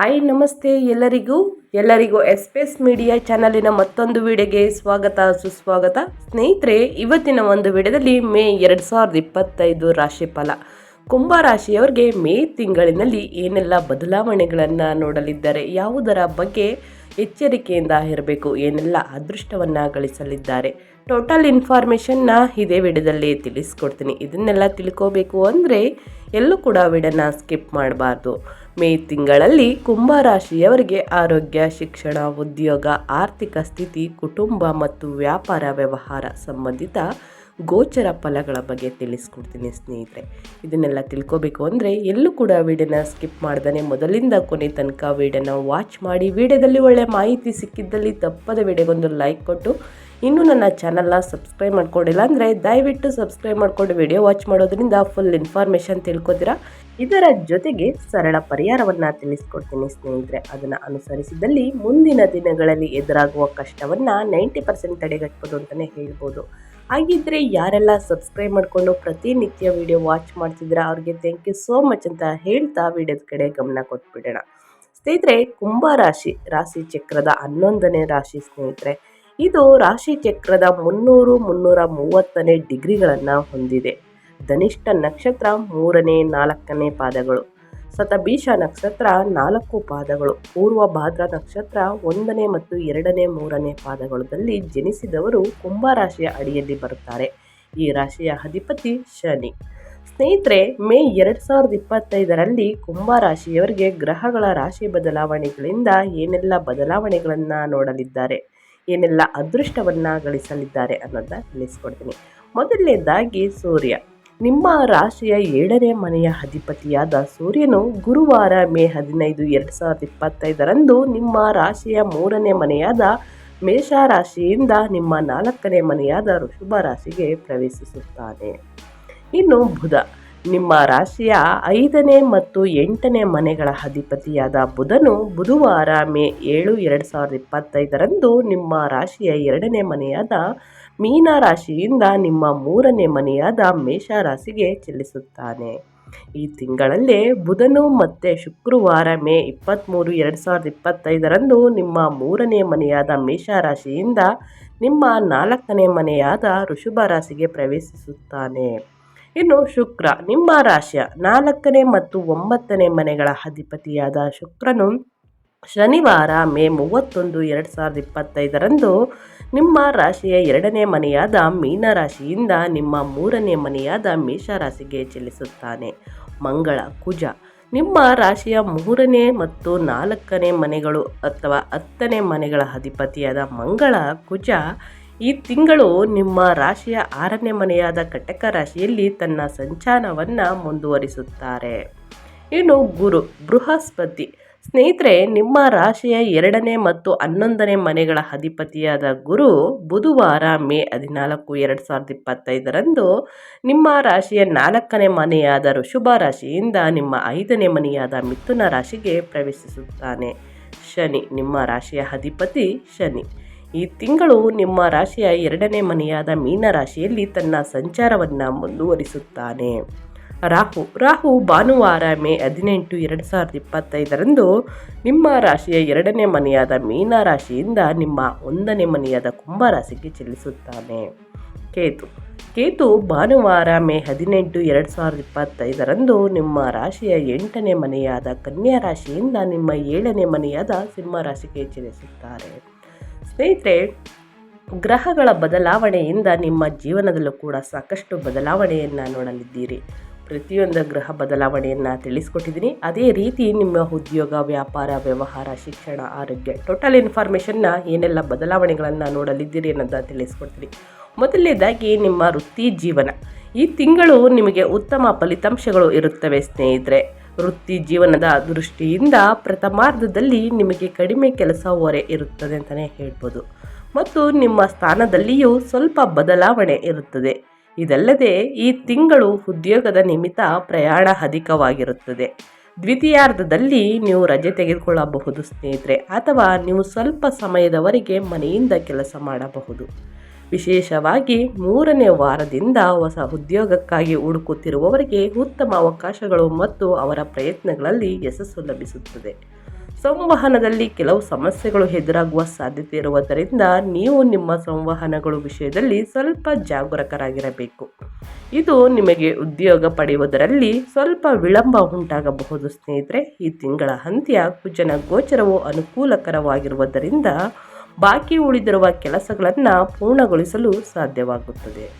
Hi, ನಮಸ್ತೆ ಎಲ್ಲರಿಗೂ. ಎಲ್ಲರಿಗೂ ಎಸ್ಪೆಸ್ ಮೀಡಿಯಾ ಚಾನಲಿನ ಮತ್ತೊಂದು ವಿಡಿಯೋಗೆ ಸ್ವಾಗತ, ಸುಸ್ವಾಗತ. ಸ್ನೇಹಿತರೆ, ಇವತ್ತಿನ ಒಂದು ವಿಡಿಯೋದಲ್ಲಿ ಮೇ ಎರಡು ಸಾವಿರದ ಇಪ್ಪತ್ತೈದು ರಾಶಿಫಲ. ಕುಂಭ ರಾಶಿಯವರಿಗೆ ಮೇ ತಿಂಗಳಿನಲ್ಲಿ ಏನೆಲ್ಲ ಬದಲಾವಣೆಗಳನ್ನು ನೋಡಲಿದ್ದಾರೆ, ಯಾವುದರ ಬಗ್ಗೆ ಎಚ್ಚರಿಕೆಯಿಂದ ಇರಬೇಕು, ಏನೆಲ್ಲ ಅದೃಷ್ಟವನ್ನು ಗಳಿಸಲಿದ್ದಾರೆ. ಟೋಟಲ್ ಇನ್ಫಾರ್ಮೇಷನ್ನ ಇದೇ ವಿಡಿಯೋದಲ್ಲಿ ತಿಳಿಸ್ಕೊಡ್ತೀನಿ. ಇದನ್ನೆಲ್ಲ ತಿಳ್ಕೋಬೇಕು ಅಂದರೆ ಎಲ್ಲೂ ಕೂಡ ವಿಡಿಯೋನ ಸ್ಕಿಪ್ ಮಾಡಬಾರ್ದು. ಮೇ ತಿಂಗಳಲ್ಲಿ ಕುಂಭ ರಾಶಿಯವರಿಗೆ ಆರೋಗ್ಯ, ಶಿಕ್ಷಣ, ಉದ್ಯೋಗ, ಆರ್ಥಿಕ ಸ್ಥಿತಿ, ಕುಟುಂಬ ಮತ್ತು ವ್ಯಾಪಾರ ವ್ಯವಹಾರ ಸಂಬಂಧಿತ ಗೋಚರ ಫಲಗಳ ಬಗ್ಗೆ ತಿಳಿಸ್ಕೊಡ್ತೀನಿ ಸ್ನೇಹಿತರೆ. ಇದನ್ನೆಲ್ಲ ತಿಳ್ಕೋಬೇಕು ಅಂದರೆ ಎಲ್ಲೂ ಕೂಡ ವಿಡಿಯೋನ ಸ್ಕಿಪ್ ಮಾಡ್ದೇ ಮೊದಲಿಂದ ಕೊನೆ ತನಕ ವೀಡಿಯೋನ ವಾಚ್ ಮಾಡಿ. ವೀಡಿಯೋದಲ್ಲಿ ಒಳ್ಳೆಯ ಮಾಹಿತಿ ಸಿಕ್ಕಿದ್ದಲ್ಲಿ ತಪ್ಪದ ವಿಡಿಯೋಗೊಂದು ಲೈಕ್ ಕೊಟ್ಟು ಇನ್ನೂ ನನ್ನ ಚಾನಲ್ನ ಸಬ್ಸ್ಕ್ರೈಬ್ ಮಾಡ್ಕೊಂಡಿಲ್ಲ ಅಂದರೆ ದಯವಿಟ್ಟು ಸಬ್ಸ್ಕ್ರೈಬ್ ಮಾಡಿಕೊಂಡು ವಿಡಿಯೋ ವಾಚ್ ಮಾಡೋದ್ರಿಂದ ಫುಲ್ ಇನ್ಫಾರ್ಮೇಷನ್ ತಿಳ್ಕೊತೀರಾ? ಇದರ ಜೊತೆಗೆ ಸರಳ ಪರಿಹಾರವನ್ನು ತಿಳಿಸ್ಕೊಡ್ತೀನಿ ಸ್ನೇಹಿತರೆ. ಅದನ್ನು ಅನುಸರಿಸಿದಲ್ಲಿ ಮುಂದಿನ ದಿನಗಳಲ್ಲಿ ಎದುರಾಗುವ ಕಷ್ಟವನ್ನು ನೈಂಟಿ ಪರ್ಸೆಂಟ್ ತಡೆಗಟ್ಬೋದು ಅಂತಲೇ ಹೇಳ್ಬೋದು. ಹಾಗಿದ್ದರೆ ಯಾರೆಲ್ಲ ಸಬ್ಸ್ಕ್ರೈಬ್ ಮಾಡಿಕೊಂಡು ಪ್ರತಿನಿತ್ಯ ವಿಡಿಯೋ ವಾಚ್ ಮಾಡ್ತಿದ್ದೀರಾ, ಅವ್ರಿಗೆ ಥ್ಯಾಂಕ್ ಯು ಸೋ ಮಚ್ ಅಂತ ಹೇಳ್ತಾ ವಿಡಿಯೋದ ಕಡೆ ಗಮನ ಕೊಟ್ಬಿಡೋಣ. ಸ್ನೇಹಿತರೆ, ಕುಂಭ ರಾಶಿ ರಾಶಿ ಚಕ್ರದ ಹನ್ನೊಂದನೇ ರಾಶಿ ಸ್ನೇಹಿತರೆ ಇದು ರಾಶಿ ಚಕ್ರದ ಮುನ್ನೂರು, ಮುನ್ನೂರ ಮೂವತ್ತನೇ ಡಿಗ್ರಿಗಳನ್ನು ಹೊಂದಿದೆ. ಧನಿಷ್ಠ ನಕ್ಷತ್ರ ಮೂರನೇ, ನಾಲ್ಕನೇ ಪಾದಗಳು. ಸತಭೀಷ ನಕ್ಷತ್ರ ನಾಲ್ಕು ಪಾದಗಳು. ಪೂರ್ವ ಭಾದ್ರ ನಕ್ಷತ್ರ ಒಂದನೇ ಮತ್ತು ಎರಡನೇ, ಮೂರನೇ ಪಾದಗಳಲ್ಲಿ ಜನಿಸಿದವರು ಕುಂಭ ರಾಶಿಯ ಅಡಿಯಲ್ಲಿ ಬರುತ್ತಾರೆ. ಈ ರಾಶಿಯ ಅಧಿಪತಿ ಶನಿ. ಸ್ನೇಹಿತರೆ, ಮೇ ಎರಡು ಸಾವಿರದ ಇಪ್ಪತ್ತೈದರಲ್ಲಿ ಕುಂಭ ರಾಶಿಯವರಿಗೆ ಗ್ರಹಗಳ ರಾಶಿ ಬದಲಾವಣೆಗಳಿಂದ ಏನೆಲ್ಲ ಬದಲಾವಣೆಗಳನ್ನು ನೋಡಲಿದ್ದಾರೆ? ಏನೆಲ್ಲ ಅದೃಷ್ಟವನ್ನು ಗಳಿಸಲಿದ್ದಾರೆ ಅನ್ನೋದನ್ನ ತಿಳಿಸ್ಕೊಡ್ತೀನಿ. ಮೊದಲನೇದಾಗಿ ಸೂರ್ಯ. ನಿಮ್ಮ ರಾಶಿಯ ಏಳನೇ ಮನೆಯ ಅಧಿಪತಿಯಾದ ಸೂರ್ಯನು ಗುರುವಾರ ಮೇ ಹದಿನೈದು, ಎರಡು ಸಾವಿರದ ಇಪ್ಪತ್ತೈದರಂದು ನಿಮ್ಮ ರಾಶಿಯ ಮೂರನೇ ಮನೆಯಾದ ಮೇಷ ರಾಶಿಯಿಂದ ನಿಮ್ಮ ನಾಲ್ಕನೇ ಮನೆಯಾದ ಋಷಭ ರಾಶಿಗೆ ಪ್ರವೇಶಿಸುತ್ತಾನೆ. ಇನ್ನು ಬುಧ. ನಿಮ್ಮ ರಾಶಿಯ ಐದನೇ ಮತ್ತು ಎಂಟನೇ ಮನೆಗಳ ಅಧಿಪತಿಯಾದ ಬುಧನು ಬುಧವಾರ ಮೇ ಏಳು ಎರಡು ಸಾವಿರದ ಇಪ್ಪತ್ತೈದರಂದು ನಿಮ್ಮ ರಾಶಿಯ ಎರಡನೇ ಮನೆಯಾದ ಮೀನ ರಾಶಿಯಿಂದ ನಿಮ್ಮ ಮೂರನೇ ಮನೆಯಾದ ಮೇಷ ರಾಶಿಗೆ ಚಲಿಸುತ್ತಾನೆ. ಈ ತಿಂಗಳಲ್ಲೇ ಬುಧನು ಮತ್ತು ಶುಕ್ರವಾರ ಮೇ ಇಪ್ಪತ್ತ್ಮೂರು ಎರಡು ಸಾವಿರದ ಇಪ್ಪತ್ತೈದರಂದು ನಿಮ್ಮ ಮೂರನೇ ಮನೆಯಾದ ಮೇಷ ರಾಶಿಯಿಂದ ನಿಮ್ಮ ನಾಲ್ಕನೇ ಮನೆಯಾದ ಋಷಭ ರಾಶಿಗೆ ಪ್ರವೇಶಿಸುತ್ತಾನೆ. ಇನ್ನು ಶುಕ್ರ. ನಿಮ್ಮ ರಾಶಿಯ ನಾಲ್ಕನೇ ಮತ್ತು ಒಂಬತ್ತನೇ ಮನೆಗಳ ಅಧಿಪತಿಯಾದ ಶುಕ್ರನು ಶನಿವಾರ ಮೇ ಮೂವತ್ತೊಂದು, ಎರಡು ಸಾವಿರದ ಇಪ್ಪತ್ತೈದರಂದು ನಿಮ್ಮ ರಾಶಿಯ ಎರಡನೇ ಮನೆಯಾದ ಮೀನರಾಶಿಯಿಂದ ನಿಮ್ಮ ಮೂರನೇ ಮನೆಯಾದ ಮೇಷರಾಶಿಗೆ ಚಲಿಸುತ್ತಾನೆ. ಮಂಗಳ, ಕುಜ. ನಿಮ್ಮ ರಾಶಿಯ ಮೂರನೇ ಮತ್ತು ನಾಲ್ಕನೇ ಮನೆಗಳು ಅಥವಾ ಹತ್ತನೇ ಮನೆಗಳ ಅಧಿಪತಿಯಾದ ಮಂಗಳ, ಕುಜ ಈ ತಿಂಗಳು ನಿಮ್ಮ ರಾಶಿಯ ಆರನೇ ಮನೆಯಾದ ಕಟಕ ರಾಶಿಯಲ್ಲಿ ತನ್ನ ಸಂಚಾರವನ್ನು ಮುಂದುವರಿಸುತ್ತಾರೆ. ಇನ್ನು ಗುರು, ಬೃಹಸ್ಪತಿ, ಸ್ನೇಹಿತರೆ, ನಿಮ್ಮ ರಾಶಿಯ ಎರಡನೇ ಮತ್ತು ಹನ್ನೊಂದನೇ ಮನೆಗಳ ಅಧಿಪತಿಯಾದ ಗುರು ಬುಧವಾರ ಮೇ ಹದಿನಾಲ್ಕು, ಎರಡು ಸಾವಿರದ ಇಪ್ಪತ್ತೈದರಂದು ನಿಮ್ಮ ರಾಶಿಯ ನಾಲ್ಕನೇ ಮನೆಯಾದ ಋಷಭ ರಾಶಿಯಿಂದ ನಿಮ್ಮ ಐದನೇ ಮನೆಯಾದ ಮಿಥುನ ರಾಶಿಗೆ ಪ್ರವೇಶಿಸುತ್ತಾನೆ. ಶನಿ, ನಿಮ್ಮ ರಾಶಿಯ ಅಧಿಪತಿ ಶನಿ. ಈ ತಿಂಗಳು ನಿಮ್ಮ ರಾಶಿಯ ಎರಡನೇ ಮನೆಯಾದ ಮೀನ ರಾಶಿಯಲ್ಲಿ ತನ್ನ ಸಂಚಾರವನ್ನು ಮುಂದುವರಿಸುತ್ತಾನೆ. ರಾಹು ರಾಹು ಭಾನುವಾರ ಮೇ ಹದಿನೆಂಟು ಎರಡು ಸಾವಿರದ ಇಪ್ಪತ್ತೈದರಂದು ನಿಮ್ಮ ರಾಶಿಯ ಎರಡನೇ ಮನೆಯಾದ ಮೀನ ರಾಶಿಯಿಂದ ನಿಮ್ಮ ಒಂದನೇ ಮನೆಯಾದ ಕುಂಭ ರಾಶಿಗೆ ಚಲಿಸುತ್ತಾನೆ. ಕೇತು ಕೇತು ಭಾನುವಾರ ಮೇ ಹದಿನೆಂಟು ಎರಡು ಸಾವಿರದ ಇಪ್ಪತ್ತೈದರಂದು ನಿಮ್ಮ ರಾಶಿಯ ಎಂಟನೇ ಮನೆಯಾದ ಕನ್ಯಾ ರಾಶಿಯಿಂದ ನಿಮ್ಮ ಏಳನೇ ಮನೆಯಾದ ಸಿಂಹ ರಾಶಿಗೆ ಚಲಿಸುತ್ತಾರೆ. ಸ್ನೇಹಿತರೆ, ಗ್ರಹಗಳ ಬದಲಾವಣೆಯಿಂದ ನಿಮ್ಮ ಜೀವನದಲ್ಲೂ ಕೂಡ ಸಾಕಷ್ಟು ಬದಲಾವಣೆಯನ್ನು ನೋಡಲಿದ್ದೀರಿ. ಪ್ರತಿಯೊಂದು ಗ್ರಹ ಬದಲಾವಣೆಯನ್ನು ತಿಳಿಸ್ಕೊಟ್ಟಿದ್ದೀನಿ. ಅದೇ ರೀತಿ ನಿಮ್ಮ ಉದ್ಯೋಗ, ವ್ಯಾಪಾರ, ವ್ಯವಹಾರ, ಶಿಕ್ಷಣ, ಆರೋಗ್ಯ, ಟೋಟಲ್ ಇನ್ಫಾರ್ಮೇಷನ್ನ ಏನೆಲ್ಲ ಬದಲಾವಣೆಗಳನ್ನು ನೋಡಲಿದ್ದೀರಿ ಅನ್ನೋದನ್ನು ತಿಳಿಸ್ಕೊಡ್ತೀನಿ. ಮೊದಲನೇದಾಗಿ ನಿಮ್ಮ ವೃತ್ತಿ ಜೀವನ. ಈ ತಿಂಗಳು ನಿಮಗೆ ಉತ್ತಮ ಫಲಿತಾಂಶಗಳು ಇರುತ್ತವೆ ಸ್ನೇಹಿತರೆ. ವೃತ್ತಿ ಜೀವನದ ದೃಷ್ಟಿಯಿಂದ ಪ್ರಥಮಾರ್ಧದಲ್ಲಿ ನಿಮಗೆ ಕಡಿಮೆ ಕೆಲಸ ಹೊರೆ ಇರುತ್ತದೆ ಅಂತಲೇ ಹೇಳ್ಬೋದು. ಮತ್ತು ನಿಮ್ಮ ಸ್ಥಾನದಲ್ಲಿಯೂ ಸ್ವಲ್ಪ ಬದಲಾವಣೆ ಇರುತ್ತದೆ. ಇದಲ್ಲದೆ ಈ ತಿಂಗಳು ಉದ್ಯೋಗದ ನಿಮಿತ್ತ ಪ್ರಯಾಣ ಅಧಿಕವಾಗಿರುತ್ತದೆ. ದ್ವಿತೀಯಾರ್ಧದಲ್ಲಿ ನೀವು ರಜೆ ತೆಗೆದುಕೊಳ್ಳಬಹುದು ಸ್ನೇಹಿತರೆ, ಅಥವಾ ನೀವು ಸ್ವಲ್ಪ ಸಮಯದವರೆಗೆ ಮನೆಯಿಂದ ಕೆಲಸ ಮಾಡಬಹುದು. ವಿಶೇಷವಾಗಿ ಮೂರನೇ ವಾರದಿಂದ ಹೊಸ ಉದ್ಯೋಗಕ್ಕಾಗಿ ಹುಡುಕುತ್ತಿರುವವರಿಗೆ ಉತ್ತಮ ಅವಕಾಶಗಳು ಮತ್ತು ಅವರ ಪ್ರಯತ್ನಗಳಲ್ಲಿ ಯಶಸ್ಸು ಲಭಿಸುತ್ತದೆ. ಸಂವಹನದಲ್ಲಿ ಕೆಲವು ಸಮಸ್ಯೆಗಳು ಎದುರಾಗುವ ಸಾಧ್ಯತೆ ಇರುವುದರಿಂದ ನೀವು ನಿಮ್ಮ ಸಂವಹನಗಳು ವಿಷಯದಲ್ಲಿ ಸ್ವಲ್ಪ ಜಾಗರೂಕರಾಗಿರಬೇಕು. ಇದು ನಿಮಗೆ ಉದ್ಯೋಗ ಪಡೆಯುವುದರಲ್ಲಿ ಸ್ವಲ್ಪ ವಿಳಂಬ ಉಂಟಾಗಬಹುದು ಸ್ನೇಹಿತರೆ. ಈ ತಿಂಗಳ ಅಂತ್ಯ ಕುಜನ ಗೋಚರವು ಅನುಕೂಲಕರವಾಗಿರುವುದರಿಂದ ಬಾಕಿ ಉಳಿದಿರುವ ಕೆಲಸಗಳನ್ನು ಪೂರ್ಣಗೊಳಿಸಲು ಸಾಧ್ಯವಾಗುತ್ತದೆ.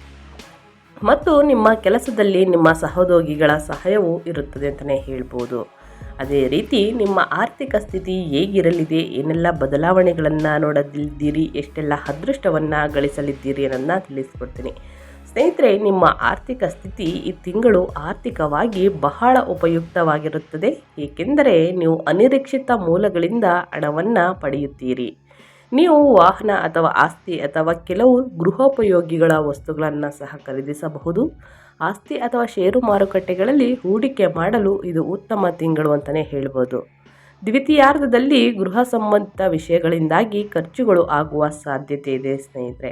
ಮತ್ತು ನಿಮ್ಮ ಕೆಲಸದಲ್ಲಿ ನಿಮ್ಮ ಸಹೋದ್ಯೋಗಿಗಳ ಸಹಾಯವೂ ಇರುತ್ತದೆ ಅಂತಲೇ ಹೇಳ್ಬೋದು. ಅದೇ ರೀತಿ ನಿಮ್ಮ ಆರ್ಥಿಕ ಸ್ಥಿತಿ ಹೇಗಿರಲಿದೆ, ಏನೆಲ್ಲ ಬದಲಾವಣೆಗಳನ್ನು ನೋಡದಿದ್ದೀರಿ, ಎಷ್ಟೆಲ್ಲ ಅದೃಷ್ಟವನ್ನು ಗಳಿಸಲಿದ್ದೀರಿ ಅನ್ನೋದನ್ನ ತಿಳಿಸ್ಕೊಡ್ತೀನಿ. ಸ್ನೇಹಿತರೆ, ನಿಮ್ಮ ಆರ್ಥಿಕ ಸ್ಥಿತಿ ಈ ತಿಂಗಳು ಆರ್ಥಿಕವಾಗಿ ಬಹಳ ಉಪಯುಕ್ತವಾಗಿರುತ್ತದೆ. ಏಕೆಂದರೆ, ನೀವು ಅನಿರೀಕ್ಷಿತ ಮೂಲಗಳಿಂದ ಹಣವನ್ನು ಪಡೆಯುತ್ತೀರಿ. ನೀವು ವಾಹನ ಅಥವಾ ಆಸ್ತಿ ಅಥವಾ ಕೆಲವು ಗೃಹೋಪಯೋಗಿಗಳ ವಸ್ತುಗಳನ್ನು ಸಹ ಖರೀದಿಸಬಹುದು. ಆಸ್ತಿ ಅಥವಾ ಷೇರು ಮಾರುಕಟ್ಟೆಗಳಲ್ಲಿ ಹೂಡಿಕೆ ಮಾಡಲು ಇದು ಉತ್ತಮ ತಿಂಗಳು ಅಂತಲೇ ಹೇಳ್ಬೋದು. ದ್ವಿತೀಯಾರ್ಧದಲ್ಲಿ ಗೃಹ ಸಂಬಂಧಿತ ವಿಷಯಗಳಿಂದಾಗಿ ಖರ್ಚುಗಳು ಆಗುವ ಸಾಧ್ಯತೆ ಇದೆ ಸ್ನೇಹಿತರೆ.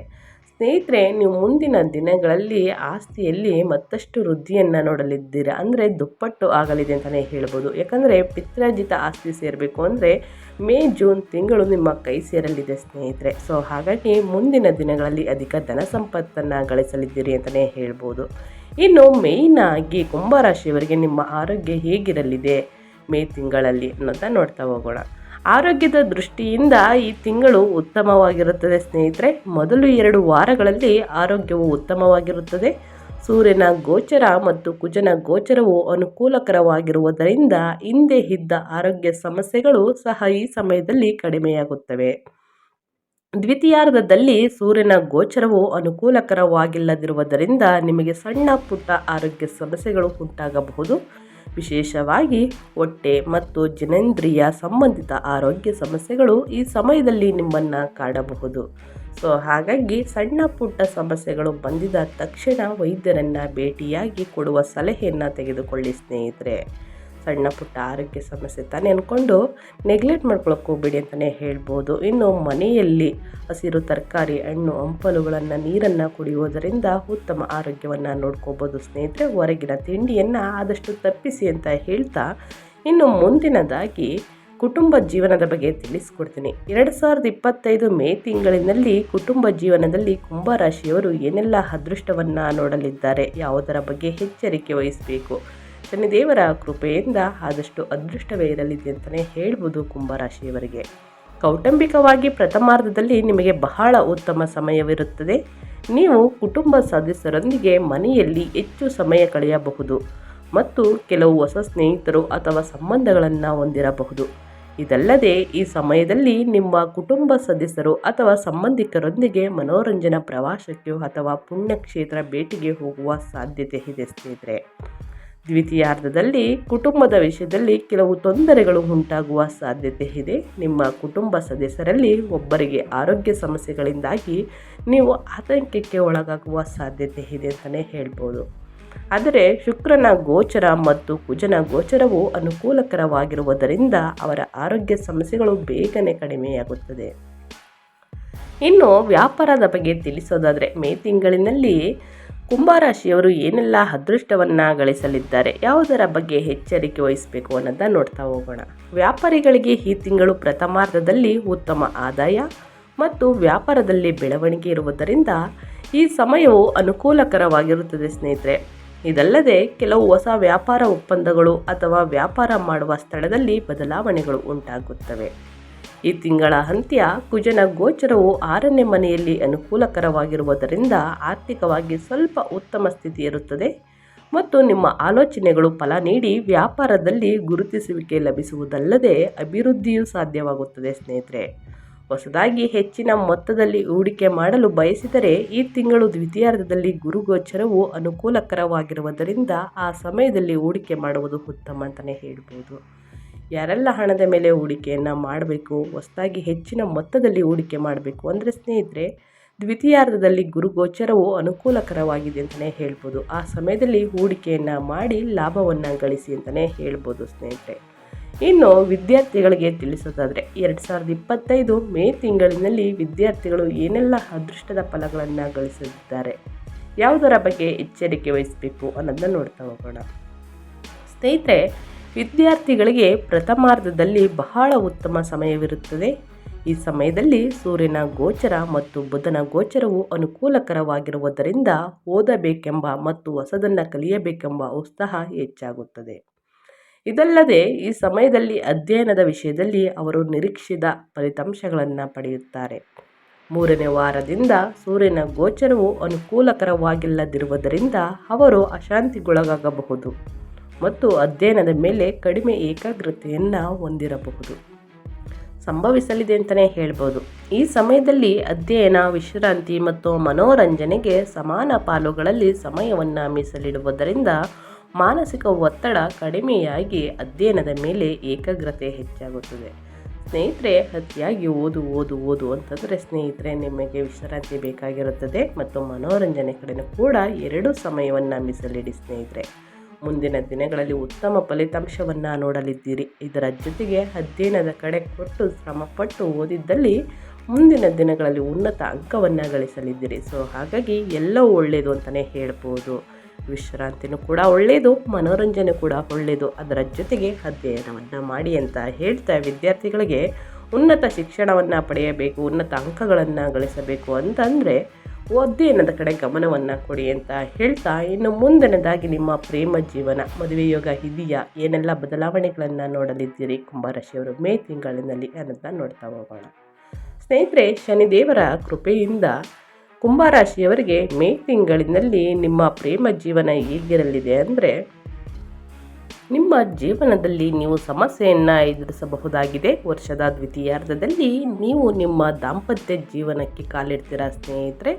ಸ್ನೇಹಿತರೆ, ನೀವು ಮುಂದಿನ ದಿನಗಳಲ್ಲಿ ಆಸ್ತಿಯಲ್ಲಿ ಮತ್ತಷ್ಟು ವೃದ್ಧಿಯನ್ನು ನೋಡಲಿದ್ದೀರಾ? ಅಂದರೆ ದುಪ್ಪಟ್ಟು ಆಗಲಿದೆ ಅಂತಲೇ ಹೇಳ್ಬೋದು. ಯಾಕಂದರೆ ಪಿತ್ರಾರ್ಜಿತ ಆಸ್ತಿ ಸೇರಬೇಕು ಅಂದರೆ ಮೇ, ಜೂನ್ ತಿಂಗಳು ನಿಮ್ಮ ಕೈ ಸೇರಲಿದೆ ಸ್ನೇಹಿತರೆ. ಸೊ ಹಾಗಾಗಿ ಮುಂದಿನ ದಿನಗಳಲ್ಲಿ ಅಧಿಕ ಧನ ಸಂಪತ್ತನ್ನು ಗಳಿಸಲಿದ್ದೀರಿ ಅಂತಲೇ ಹೇಳ್ಬೋದು. ಇನ್ನು ಮೇಯ್ನ್ ಆಗಿ ಕುಂಭರಾಶಿಯವರಿಗೆ ನಿಮ್ಮ ಆರೋಗ್ಯ ಹೇಗಿರಲಿದೆ ಮೇ ತಿಂಗಳಲ್ಲಿ ಅನ್ನೋದನ್ನ ನೋಡ್ತಾ ಹೋಗೋಣ. ಆರೋಗ್ಯದ ದೃಷ್ಟಿಯಿಂದ ಈ ತಿಂಗಳು ಉತ್ತಮವಾಗಿರುತ್ತದೆ ಸ್ನೇಹಿತರೆ. ಮೊದಲು ಎರಡು ವಾರಗಳಲ್ಲಿ ಆರೋಗ್ಯವು ಉತ್ತಮವಾಗಿರುತ್ತದೆ. ಸೂರ್ಯನ ಗೋಚರ ಮತ್ತು ಕುಜನ ಗೋಚರವು ಅನುಕೂಲಕರವಾಗಿರುವುದರಿಂದ ಹಿಂದೆ ಇದ್ದ ಆರೋಗ್ಯ ಸಮಸ್ಯೆಗಳು ಸಹ ಈ ಸಮಯದಲ್ಲಿ ಕಡಿಮೆಯಾಗುತ್ತವೆ. ದ್ವಿತೀಯಾರ್ಧದಲ್ಲಿ ಸೂರ್ಯನ ಗೋಚರವು ಅನುಕೂಲಕರವಾಗಿಲ್ಲದಿರುವುದರಿಂದ ನಿಮಗೆ ಸಣ್ಣ ಪುಟ್ಟ ಆರೋಗ್ಯ ಸಮಸ್ಯೆಗಳು ಉಂಟಾಗಬಹುದು. ವಿಶೇಷವಾಗಿ ಹೊಟ್ಟೆ ಮತ್ತು ಜನೇಂದ್ರಿಯ ಸಂಬಂಧಿತ ಆರೋಗ್ಯ ಸಮಸ್ಯೆಗಳು ಈ ಸಮಯದಲ್ಲಿ ನಿಮ್ಮನ್ನು ಕಾಡಬಹುದು. ಸೊ, ಹಾಗಾಗಿ ಸಣ್ಣ ಪುಟ್ಟ ಸಮಸ್ಯೆಗಳು ಬಂದಿದ ತಕ್ಷಣ ವೈದ್ಯರನ್ನು ಭೇಟಿಯಾಗಿ ಕೊಡುವ ಸಲಹೆಯನ್ನು ತೆಗೆದುಕೊಳ್ಳಿ ಸ್ನೇಹಿತರೆ. ಸಣ್ಣ ಪುಟ್ಟ ಆರೋಗ್ಯ ಸಮಸ್ಯೆ ತಾನೇ ಅಂದ್ಕೊಂಡು ನೆಗ್ಲೆಕ್ಟ್ ಮಾಡ್ಕೊಳಕ್ಕೆ ಹೋಗ್ಬೇಡಿ ಅಂತಲೇ ಹೇಳ್ಬೋದು. ಇನ್ನು ಮನೆಯಲ್ಲಿ ಹಸಿರು ತರಕಾರಿ, ಹಣ್ಣು, ಹಂಪಲುಗಳನ್ನು, ನೀರನ್ನು ಕುಡಿಯೋದರಿಂದ ಉತ್ತಮ ಆರೋಗ್ಯವನ್ನು ನೋಡ್ಕೋಬೋದು. ಸ್ನೇಹಿತರೆ, ಹೊರಗಿನ ತಿಂಡಿಯನ್ನು ಆದಷ್ಟು ತಪ್ಪಿಸಿ ಅಂತ ಹೇಳ್ತಾ ಇನ್ನು ಮುಂದಿನದಾಗಿ ಕುಟುಂಬ ಜೀವನದ ಬಗ್ಗೆ ತಿಳಿಸ್ಕೊಡ್ತೀನಿ. ಎರಡು ಸಾವಿರದ ಇಪ್ಪತ್ತೈದು ಮೇ ತಿಂಗಳಿನಲ್ಲಿ ಕುಟುಂಬ ಜೀವನದಲ್ಲಿ ಕುಂಭರಾಶಿಯವರು ಏನೆಲ್ಲ ಅದೃಷ್ಟವನ್ನು ನೋಡಲಿದ್ದಾರೆ, ಯಾವುದರ ಬಗ್ಗೆ ಎಚ್ಚರಿಕೆ ವಹಿಸಬೇಕು? ಶನಿದೇವರ ಕೃಪೆಯಿಂದ ಆದಷ್ಟು ಅದೃಷ್ಟವೇ ಇರಲಿದೆ ಅಂತಲೇ ಹೇಳ್ಬೋದು ಕುಂಭರಾಶಿಯವರಿಗೆ. ಕೌಟುಂಬಿಕವಾಗಿ ಪ್ರಥಮಾರ್ಧದಲ್ಲಿ ನಿಮಗೆ ಬಹಳ ಉತ್ತಮ ಸಮಯವಿರುತ್ತದೆ. ನೀವು ಕುಟುಂಬ ಸದಸ್ಯರೊಂದಿಗೆ ಮನೆಯಲ್ಲಿ ಹೆಚ್ಚು ಸಮಯ ಕಳೆಯಬಹುದು ಮತ್ತು ಕೆಲವು ಹೊಸ ಸ್ನೇಹಿತರು ಅಥವಾ ಸಂಬಂಧಗಳನ್ನು ಹೊಂದಿರಬಹುದು. ಇದಲ್ಲದೆ ಈ ಸಮಯದಲ್ಲಿ ನಿಮ್ಮ ಕುಟುಂಬ ಸದಸ್ಯರು ಅಥವಾ ಸಂಬಂಧಿಕರೊಂದಿಗೆ ಮನೋರಂಜನಾ ಪ್ರವಾಸಕ್ಕೆ ಅಥವಾ ಪುಣ್ಯಕ್ಷೇತ್ರ ಭೇಟಿಗೆ ಹೋಗುವ ಸಾಧ್ಯತೆ ಇದೆ ಸ್ನೇಹಿತರೆ. ದ್ವಿತೀಯಾರ್ಧದಲ್ಲಿ ಕುಟುಂಬದ ವಿಷಯದಲ್ಲಿ ಕೆಲವು ತೊಂದರೆಗಳು ಉಂಟಾಗುವ ಸಾಧ್ಯತೆ ಇದೆ. ನಿಮ್ಮ ಕುಟುಂಬ ಸದಸ್ಯರಲ್ಲಿ ಒಬ್ಬರಿಗೆ ಆರೋಗ್ಯ ಸಮಸ್ಯೆಗಳಿಂದಾಗಿ ನೀವು ಆತಂಕಕ್ಕೆ ಒಳಗಾಗುವ ಸಾಧ್ಯತೆ ಇದೆ ಅಂತಲೇ ಹೇಳ್ಬೋದು. ಆದರೆ ಶುಕ್ರನ ಗೋಚರ ಮತ್ತು ಕುಜನ ಗೋಚರವು ಅನುಕೂಲಕರವಾಗಿರುವುದರಿಂದ ಅವರ ಆರೋಗ್ಯ ಸಮಸ್ಯೆಗಳು ಬೇಗನೆ ಕಡಿಮೆಯಾಗುತ್ತದೆ. ಇನ್ನು ವ್ಯಾಪಾರದ ಬಗ್ಗೆ ತಿಳಿಸೋದಾದರೆ ಮೇ ತಿಂಗಳಿನಲ್ಲಿ ಕುಂಭರಾಶಿಯವರು ಏನೆಲ್ಲ ಅದೃಷ್ಟವನ್ನು ಗಳಿಸಲಿದ್ದಾರೆ? ಯಾವುದರ ಬಗ್ಗೆ ಎಚ್ಚರಿಕೆ ವಹಿಸಬೇಕು ಅನ್ನೋದನ್ನ ನೋಡ್ತಾ ಹೋಗೋಣ. ವ್ಯಾಪಾರಿಗಳಿಗೆ ಈ ತಿಂಗಳು ಪ್ರಥಮಾರ್ಧದಲ್ಲಿ ಉತ್ತಮ ಆದಾಯ ಮತ್ತು ವ್ಯಾಪಾರದಲ್ಲಿ ಬೆಳವಣಿಗೆ ಇರುವುದರಿಂದ ಈ ಸಮಯವು ಅನುಕೂಲಕರವಾಗಿರುತ್ತದೆ ಸ್ನೇಹಿತರೆ. ಇದಲ್ಲದೆ ಕೆಲವು ಹೊಸ ವ್ಯಾಪಾರ ಒಪ್ಪಂದಗಳು ಅಥವಾ ವ್ಯಾಪಾರ ಮಾಡುವ ಸ್ಥಳದಲ್ಲಿ ಬದಲಾವಣೆಗಳು ಉಂಟಾಗುತ್ತವೆ. ಈ ತಿಂಗಳ ಅಂತ್ಯ ಕುಜನ ಗೋಚರವು ಆರನೇ ಮನೆಯಲ್ಲಿ ಅನುಕೂಲಕರವಾಗಿರುವುದರಿಂದ ಆರ್ಥಿಕವಾಗಿ ಸ್ವಲ್ಪ ಉತ್ತಮ ಸ್ಥಿತಿ ಇರುತ್ತದೆ ಮತ್ತು ನಿಮ್ಮ ಆಲೋಚನೆಗಳು ಫಲ ನೀಡಿ ವ್ಯಾಪಾರದಲ್ಲಿ ಗುರುತಿಸುವಿಕೆ ಲಭಿಸುವುದಲ್ಲದೆ ಅಭಿವೃದ್ಧಿಯೂ ಸಾಧ್ಯವಾಗುತ್ತದೆ, ಸ್ನೇಹಿತರೆ. ಹೊಸದಾಗಿ ಹೆಚ್ಚಿನ ಮೊತ್ತದಲ್ಲಿ ಹೂಡಿಕೆ ಮಾಡಲು ಬಯಸಿದರೆ ಈ ತಿಂಗಳು ದ್ವಿತೀಯಾರ್ಧದಲ್ಲಿ ಗುರುಗೋಚರವು ಅನುಕೂಲಕರವಾಗಿರುವುದರಿಂದ ಆ ಸಮಯದಲ್ಲಿ ಹೂಡಿಕೆ ಮಾಡುವುದು ಉತ್ತಮ ಅಂತಲೇ ಹೇಳ್ಬೋದು. ಯಾರೆಲ್ಲ ಹಣದ ಮೇಲೆ ಹೂಡಿಕೆಯನ್ನು ಮಾಡಬೇಕು, ಹೊಸದಾಗಿ ಹೆಚ್ಚಿನ ಮೊತ್ತದಲ್ಲಿ ಹೂಡಿಕೆ ಮಾಡಬೇಕು ಅಂದರೆ ಸ್ನೇಹಿತರೆ, ದ್ವಿತೀಯಾರ್ಧದಲ್ಲಿ ಗುರುಗೋಚರವು ಅನುಕೂಲಕರವಾಗಿದೆ ಅಂತಲೇ ಹೇಳ್ಬೋದು. ಆ ಸಮಯದಲ್ಲಿ ಹೂಡಿಕೆಯನ್ನು ಮಾಡಿ ಲಾಭವನ್ನು ಗಳಿಸಿ ಅಂತಲೇ ಹೇಳ್ಬೋದು ಸ್ನೇಹಿತರೆ. ಇನ್ನು ವಿದ್ಯಾರ್ಥಿಗಳಿಗೆ ತಿಳಿಸೋದಾದರೆ, ಎರಡು ಸಾವಿರದ ಇಪ್ಪತ್ತೈದು ಮೇ ತಿಂಗಳಿನಲ್ಲಿ ವಿದ್ಯಾರ್ಥಿಗಳು ಏನೆಲ್ಲ ಅದೃಷ್ಟದ ಫಲಗಳನ್ನು ಗಳಿಸಿದ್ದಾರೆ, ಯಾವುದರ ಬಗ್ಗೆ ಎಚ್ಚರಿಕೆ ವಹಿಸಬೇಕು ಅನ್ನೋದನ್ನ ನೋಡ್ತಾ ಹೋಗೋಣ. ಸ್ನೇಹಿತರೆ ವಿದ್ಯಾರ್ಥಿಗಳಿಗೆ ಪ್ರಥಮಾರ್ಧದಲ್ಲಿ ಬಹಳ ಉತ್ತಮ ಸಮಯವಿರುತ್ತದೆ. ಈ ಸಮಯದಲ್ಲಿ ಸೂರ್ಯನ ಗೋಚರ ಮತ್ತು ಬುಧನ ಗೋಚರವು ಅನುಕೂಲಕರವಾಗಿರುವುದರಿಂದ ಓದಬೇಕೆಂಬ ಮತ್ತು ಹೊಸದನ್ನು ಕಲಿಯಬೇಕೆಂಬ ಉತ್ಸಾಹ ಹೆಚ್ಚಾಗುತ್ತದೆ. ಇದಲ್ಲದೆ ಈ ಸಮಯದಲ್ಲಿ ಅಧ್ಯಯನದ ವಿಷಯದಲ್ಲಿ ಅವರು ನಿರೀಕ್ಷಿತ ಫಲಿತಾಂಶಗಳನ್ನು ಪಡೆಯುತ್ತಾರೆ. ಮೂರನೇ ವಾರದಿಂದ ಸೂರ್ಯನ ಗೋಚರವು ಅನುಕೂಲಕರವಾಗಿಲ್ಲದಿರುವುದರಿಂದ ಅವರು ಅಶಾಂತಿಗೊಳಗಾಗಬಹುದು. ಮತ್ತು ಅಧ್ಯಯನದ ಮೇಲೆ ಕಡಿಮೆ ಏಕಾಗ್ರತೆಯನ್ನು ಹೊಂದಿರಬಹುದು. ಸಂಭವಿಸಲಿದೆ ಅಂತಲೇ ಹೇಳ್ಬೋದು. ಈ ಸಮಯದಲ್ಲಿ ಅಧ್ಯಯನ, ವಿಶ್ರಾಂತಿ ಮತ್ತು ಮನೋರಂಜನೆಗೆ ಸಮಾನ ಪಾಲುಗಳಲ್ಲಿ ಸಮಯವನ್ನು ಮೀಸಲಿಡುವುದರಿಂದ ಮಾನಸಿಕ ಒತ್ತಡ ಕಡಿಮೆಯಾಗಿ ಅಧ್ಯಯನದ ಮೇಲೆ ಏಕಾಗ್ರತೆ ಹೆಚ್ಚಾಗುತ್ತದೆ. ಸ್ನೇಹಿತರೆ, ಅತಿಯಾಗಿ ಓದು ಓದು ಓದು ಅಂತಂದರೆ ಸ್ನೇಹಿತರೆ, ನಿಮಗೆ ವಿಶ್ರಾಂತಿ ಬೇಕಾಗಿರುತ್ತದೆ ಮತ್ತು ಮನೋರಂಜನೆ ಕಡೆನೂ ಕೂಡ ಎರಡೂ ಸಮಯವನ್ನು ಮೀಸಲಿಡಿ ಸ್ನೇಹಿತರೆ. ಮುಂದಿನ ದಿನಗಳಲ್ಲಿ ಉತ್ತಮ ಫಲಿತಾಂಶವನ್ನು ನೋಡಲಿದ್ದೀರಿ. ಇದರ ಜೊತೆಗೆ ಅಧ್ಯಯನದ ಕಡೆ ಕೊಟ್ಟು ಶ್ರಮಪಟ್ಟು ಓದಿದ್ದಲ್ಲಿ ಮುಂದಿನ ದಿನಗಳಲ್ಲಿ ಉನ್ನತ ಅಂಕವನ್ನು ಗಳಿಸಲಿದ್ದೀರಿ. ಸೊ ಹಾಗಾಗಿ ಎಲ್ಲವೂ ಒಳ್ಳೆಯದು ಅಂತಲೇ ಹೇಳ್ಬೋದು. ವಿಶ್ರಾಂತಿನೂ ಕೂಡ ಒಳ್ಳೆಯದು ಮನೋರಂಜನೆ ಕೂಡ ಒಳ್ಳೆಯದು ಅದರ ಜೊತೆಗೆ ಅಧ್ಯಯನವನ್ನು ಮಾಡಿ ಅಂತ ಹೇಳ್ತಾ ವಿದ್ಯಾರ್ಥಿಗಳಿಗೆ ಉನ್ನತ ಶಿಕ್ಷಣವನ್ನು ಪಡೆಯಬೇಕು, ಉನ್ನತ ಅಂಕಗಳನ್ನು ಗಳಿಸಬೇಕು ಅಂತಂದರೆ ಅಧ್ಯಯನದ ಕಡೆ ಗಮನವನ್ನು ಕೊಡಿ ಅಂತ ಹೇಳ್ತಾ ಇನ್ನು ಮುಂದಿನದಾಗಿ ನಿಮ್ಮ ಪ್ರೇಮ ಜೀವನ, ಮದುವೆ ಯೋಗ ಇದೆಯಾ? ಏನೆಲ್ಲ ಬದಲಾವಣೆಗಳನ್ನು ನೋಡಲಿದ್ದೀರಿ? ಕುಂಭರಾಶಿಯವರು ಮೇ ತಿಂಗಳಿನಲ್ಲಿ ಅನ್ನೋದನ್ನ ನೋಡ್ತಾ ಹೋಗೋಣ. ಸ್ನೇಹಿತರೆ, ಶನಿದೇವರ ಕೃಪೆಯಿಂದ ಕುಂಭರಾಶಿಯವರಿಗೆ ಮೇ ತಿಂಗಳಿನಲ್ಲಿ ನಿಮ್ಮ ಪ್ರೇಮ ಜೀವನ ಹೇಗಿರಲಿದೆ ಅಂದರೆ ನಿಮ್ಮ ಜೀವನದಲ್ಲಿ ನೀವು ಸಮಸ್ಯೆಯನ್ನು ಎದುರಿಸಬಹುದಾಗಿದೆ. ವರ್ಷದ ದ್ವಿತೀಯಾರ್ಧದಲ್ಲಿ ನೀವು ನಿಮ್ಮ ದಾಂಪತ್ಯ ಜೀವನಕ್ಕೆ ಕಾಲಿಡ್ತೀರ ಸ್ನೇಹಿತರೆ?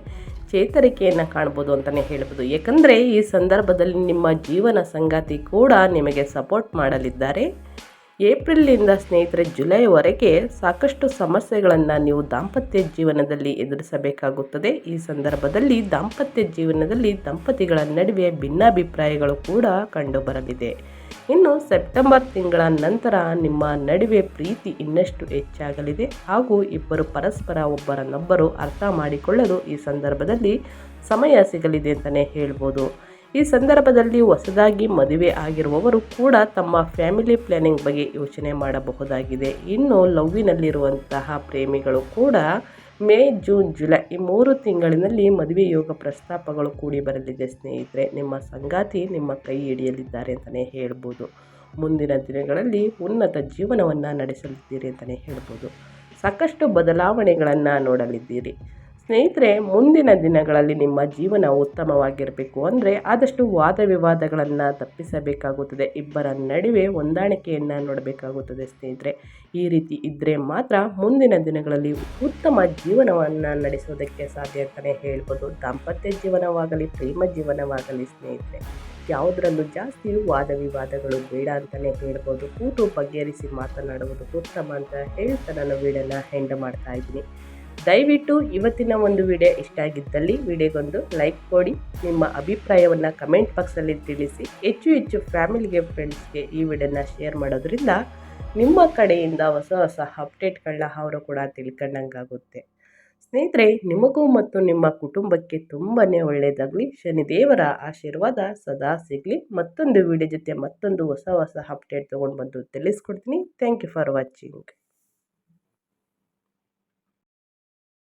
ಚೇತರಿಕೆಯನ್ನು ಕಾಣ್ಬೋದು ಅಂತಲೇ ಹೇಳ್ಬೋದು. ಏಕೆಂದರೆ ಈ ಸಂದರ್ಭದಲ್ಲಿ ನಿಮ್ಮ ಜೀವನ ಸಂಗಾತಿ ಕೂಡ ನಿಮಗೆ ಸಪೋರ್ಟ್ ಮಾಡಲಿದ್ದಾರೆ. ಏಪ್ರಿಲ್ನಿಂದ ಸ್ನೇಹಿತರೆ ಜುಲೈವರೆಗೆ ಸಾಕಷ್ಟು ಸಮಸ್ಯೆಗಳನ್ನು ನೀವು ದಾಂಪತ್ಯ ಜೀವನದಲ್ಲಿ ಎದುರಿಸಬೇಕಾಗುತ್ತದೆ. ಈ ಸಂದರ್ಭದಲ್ಲಿ ದಾಂಪತ್ಯ ಜೀವನದಲ್ಲಿ ದಂಪತಿಗಳ ನಡುವೆ ಭಿನ್ನಾಭಿಪ್ರಾಯಗಳು ಕೂಡ ಕಂಡುಬರಲಿದೆ. ಇನ್ನು ಸೆಪ್ಟೆಂಬರ್ ತಿಂಗಳ ನಂತರ ನಿಮ್ಮ ನಡುವೆ ಪ್ರೀತಿ ಇನ್ನಷ್ಟು ಹೆಚ್ಚಾಗಲಿದೆ. ಹಾಗೂ ಇಬ್ಬರು ಪರಸ್ಪರ ಒಬ್ಬರನ್ನೊಬ್ಬರು ಅರ್ಥ ಮಾಡಿಕೊಳ್ಳಲು ಈ ಸಂದರ್ಭದಲ್ಲಿ ಸಮಯ ಸಿಗಲಿದೆ ಅಂತಲೇ ಹೇಳ್ಬೋದು. ಈ ಸಂದರ್ಭದಲ್ಲಿ ಹೊಸದಾಗಿ ಮದುವೆ ಆಗಿರುವವರು ಕೂಡ ತಮ್ಮ ಫ್ಯಾಮಿಲಿ ಪ್ಲ್ಯಾನಿಂಗ್ ಬಗ್ಗೆ ಯೋಚನೆ ಮಾಡಬಹುದಾಗಿದೆ. ಇನ್ನು ಲವ್ವಿನಲ್ಲಿರುವಂತಹ ಪ್ರೇಮಿಗಳು ಕೂಡ ಮೇ, ಜೂನ್, ಜುಲೈ ಈ ಮೂರು ತಿಂಗಳಿನಲ್ಲಿ ಮದುವೆ ಯೋಗ ಪ್ರಸ್ತಾಪಗಳು ಕೂಡಿ ಬರಲಿದೆ ಸ್ನೇಹಿತರೆ. ನಿಮ್ಮ ಸಂಗಾತಿ ನಿಮ್ಮ ಕೈ ಹಿಡಿಯಲಿದ್ದಾರೆ ಅಂತಲೇ ಹೇಳ್ಬೋದು. ಮುಂದಿನ ದಿನಗಳಲ್ಲಿ ಉನ್ನತ ಜೀವನವನ್ನು ನಡೆಸಲಿದ್ದೀರಿ ಅಂತಲೇ ಹೇಳ್ಬೋದು. ಸಾಕಷ್ಟು ಬದಲಾವಣೆಗಳನ್ನು ನೋಡಲಿದ್ದೀರಿ. ಸ್ನೇಹಿತರೆ, ಮುಂದಿನ ದಿನಗಳಲ್ಲಿ ನಿಮ್ಮ ಜೀವನ ಉತ್ತಮವಾಗಿರಬೇಕು ಅಂದರೆ ಆದಷ್ಟು ವಾದ ವಿವಾದಗಳನ್ನು ತಪ್ಪಿಸಬೇಕಾಗುತ್ತದೆ. ಇಬ್ಬರ ನಡುವೆ ಹೊಂದಾಣಿಕೆಯನ್ನು ನೋಡಬೇಕಾಗುತ್ತದೆ ಸ್ನೇಹಿತರೆ. ಈ ರೀತಿ ಇದ್ದರೆ ಮಾತ್ರ ಮುಂದಿನ ದಿನಗಳಲ್ಲಿ ಉತ್ತಮ ಜೀವನವನ್ನು ನಡೆಸೋದಕ್ಕೆ ಸಾಧ್ಯ ಅಂತಲೇ ಹೇಳ್ಬೋದು. ದಾಂಪತ್ಯ ಜೀವನವಾಗಲಿ, ಪ್ರೇಮ ಜೀವನವಾಗಲಿ ಸ್ನೇಹಿತರೆ. ಯಾವುದರಲ್ಲೂ ಜಾಸ್ತಿ ವಾದ ವಿವಾದಗಳು ಬೇಡ ಅಂತಲೇ ಹೇಳ್ಬೋದು. ಕೂತು ಬಗೆಹರಿಸಿ ಮಾತನಾಡುವುದು ಉತ್ತಮ ಅಂತ ಹೇಳ್ತಾ ನಾನು ವೀಡಿಯೋನ ಹೆಂಡ್ ಮಾಡ್ತಾ ಇದ್ದೀನಿ. ದಯವಿಟ್ಟು ಇವತ್ತಿನ ಒಂದು ವಿಡಿಯೋ ಇಷ್ಟ ಆಗಿದ್ದಲ್ಲಿ ವಿಡಿಯೋಗೊಂದು ಲೈಕ್ ಕೊಡಿ, ನಿಮ್ಮ ಅಭಿಪ್ರಾಯವನ್ನು ಕಮೆಂಟ್ ಬಾಕ್ಸಲ್ಲಿ ತಿಳಿಸಿ. ಹೆಚ್ಚು ಹೆಚ್ಚು ಫ್ಯಾಮಿಲಿಗೆ, ಫ್ರೆಂಡ್ಸ್ಗೆ ಈ ವಿಡಿಯೋನ ಶೇರ್ ಮಾಡೋದ್ರಿಂದ ನಿಮ್ಮ ಕಡೆಯಿಂದ ಹೊಸ ಹೊಸ ಅಪ್ಡೇಟ್ಗಳನ್ನ ಅವರು ಕೂಡ ತಿಳ್ಕೊಂಡಂಗಾಗುತ್ತೆ. ಸ್ನೇಹಿತರೆ, ನಿಮಗೂ ಮತ್ತು ನಿಮ್ಮ ಕುಟುಂಬಕ್ಕೆ ತುಂಬಾ ಒಳ್ಳೆಯದಾಗಲಿ ಶನಿದೇವರ ಆಶೀರ್ವಾದ ಸದಾ ಸಿಗಲಿ. ಮತ್ತೊಂದು ವಿಡಿಯೋ ಜೊತೆ ಮತ್ತೊಂದು ಹೊಸ ಹೊಸ ಅಪ್ಡೇಟ್ ತೊಗೊಂಡು ಬಂದು ತಿಳಿಸ್ಕೊಡ್ತೀನಿ. Thank you for watching